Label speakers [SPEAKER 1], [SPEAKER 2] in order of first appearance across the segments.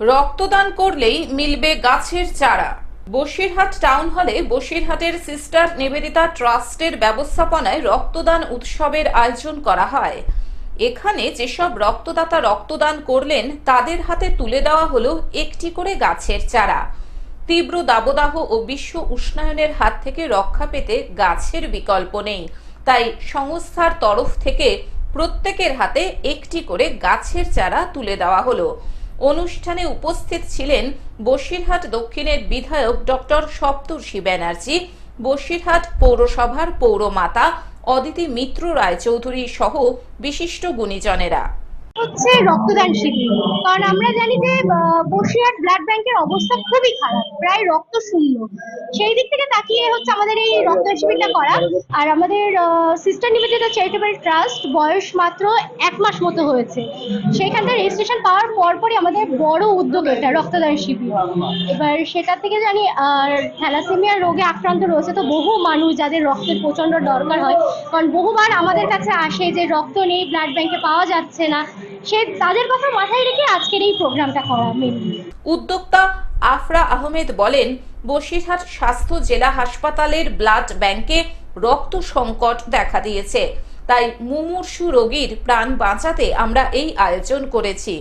[SPEAKER 1] রক্তদান করলেই মিলবে গাছের চারা। বসিরহাট টাউন হলে বসিরহাটের সিস্টার নিবেদিতা ট্রাস্টের ব্যবস্থাপনায় রক্তদান উৎসবের আয়োজন করা হয়। এখানে যেসব রক্তদাতা রক্তদান করলেন, তাদের হাতে তুলে দেওয়া হলো একটি করে গাছের চারা। তীব্র দাবদাহ ও বিশ্ব উষ্ণায়নের হাত থেকে রক্ষা পেতে গাছের বিকল্প নেই। তাই সংস্থার তরফ থেকে প্রত্যেকের হাতে একটি করে গাছের চারা তুলে দেওয়া হলো। অনুষ্ঠানে উপস্থিত ছিলেন বসিরহাট দক্ষিণের বিধায়ক ডক্টর সপ্তর্ষি ব্যানার্জি, বসিরহাট পৌরসভার পৌরমাতা অদিতি মিত্র রায়চৌধুরী সহ বিশিষ্ট গুণীজনেরা।
[SPEAKER 2] হচ্ছে রক্তদান শিবির। কারণ আমরা জানি যে বসিরহাট ব্লাড ব্যাংকের অবস্থা খুবই খারাপ, প্রায় রক্ত শূন্য। সেই দিক থেকে তাকিয়ে হচ্ছে আমাদের এই রক্তদান শিবিরটা করা। আর আমাদের সিস্টার নিবেদিতা চ্যারিটেবল ট্রাস্ট বয়স মাত্র এক মাস মতো হয়েছে। সেইখানটা রেজিস্ট্রেশন পাওয়ার পরপরই আমাদের বড় উদ্যোগ এটা, রক্তদান শিবির। এবার সেটা থেকে জানি, আর থ্যালাসেমিয়া রোগে আক্রান্ত রয়েছে তো বহু মানুষ যাদের রক্তের প্রচণ্ড দরকার হয়। কারণ বহুবার আমাদের কাছে আসে যে, রক্ত নেই, ব্লাড ব্যাংকে পাওয়া যাচ্ছে না। সে তাদের কথা মাথায় রেখে আজকের এই প্রোগ্রামটা করা
[SPEAKER 1] উদ্যোক্তা আফরা আহমেদ বলেন, বসিরহাট স্বাস্থ্য জেলা হাসপাতালের ব্লাড ব্যাংকে রক্ত সংকট দেখা দিয়েছে। তাই মুমূর্ষু রোগীর প্রাণ বাঁচাতে আমরা এই আয়োজন করেছি।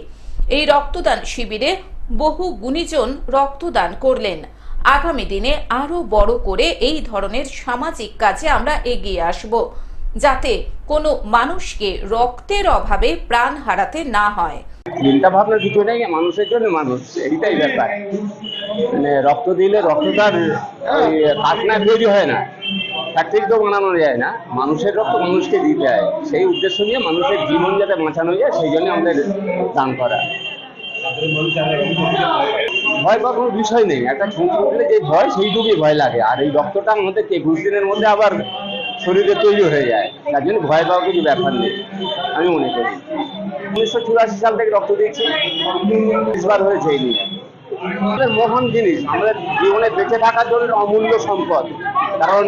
[SPEAKER 1] এই রক্তদান শিবিরে বহু গুণীজন রক্তদান করলেন। আগামী দিনে আরও বড় করে এই ধরনের সামাজিক কাজে আমরা এগিয়ে আসব। যাতে কোনো মানুষকে রক্তের অভাবে প্রাণ হারাতে না হয়।
[SPEAKER 3] চিন্তা ভাবনা নেই, মানুষের জন্য মানুষ, এইটাই ব্যাপার। মানে রক্ত দিলে রক্তটার কাটনা তৈরি হয় না। ফ্যাক্টরি তো বানানো যায় না। মানুষের রক্ত মানুষকে দিতে হয়। সেই উদ্দেশ্য নিয়ে মানুষের জীবন যাতে বাঁচানো যায়, সেই জন্য আমাদের দান করা। ভয় পাওয়ার কোনো বিষয় নেই। একটা ছুঁচ যে ভয় সেইটুকুই ভয় লাগে। আর এই রক্তটা আমাদের একুশ দিনের মধ্যে আবার শরীরে তৈরি হয়ে যায়। তার জন্য ভয় পাওয়ার কিছু ব্যাপার নেই। আমি মনে করি। উনিশশো চুরাশি সাল থেকে রক্ত দিয়েছি। বার হয়েছে এই নিয়ে। মহান জিনিস, আমাদের জীবনে বেঁচে থাকার জন্য অমূল্য সম্পদ। কারণ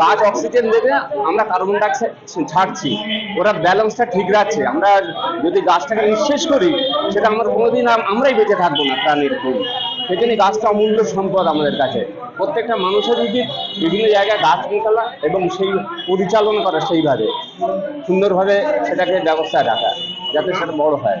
[SPEAKER 3] গাছ অক্সিজেন দেবে, আমরা কার্বন ডাইঅক্সাইড ছাড়ছি। ওরা ব্যালেন্সটা ঠিক রাখছে। আমরা যদি গাছটাকে নিঃশেষ করি, সেটা আমরা কোনোদিন আমরাই বেঁচে থাকব না প্রাণীর সেই জন্য গাছটা অমূল্য সম্পদ আমাদের কাছে। প্রত্যেকটা মানুষের উচিত বিভিন্ন জায়গায় গাছ নিতলা এবং সেই পরিচালনা করা সেইভাবে, সুন্দরভাবে সেটাকে ব্যবস্থা রাখা, যাতে সেটা বড় হয়।